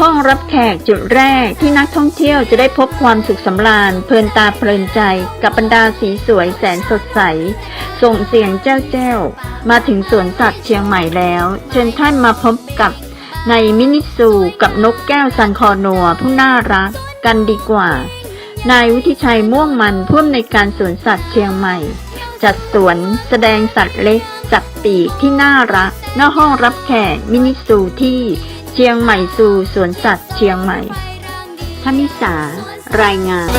ห้องรับแขกจุดแรกที่นักท่องเที่ยวจะได้พบความสุขสำราญเพลินตาเพลินใจกับบรรดาสีสวยแสนสดใส ส่งเสียงเจ้าเจ้ามาถึงสวนสัตว์เชียงใหม่แล้ว เชิญท่านมาพบกับในมินิซูกับนกแก้วซันคอนัวผู้น่ารักกันดีกว่า นายวุฒิชัยม่วงมันผู้อำนวยการสวนสัตว์เชียงใหม่ จัดสวนแสดงสัตว์เล็กสัตว์ปีกที่น่ารักหน้าห้องรับแขกมินิซูที่ เชียงใหม่สู่สวนสัตว์เชียงใหม่ท่านิสารายงาน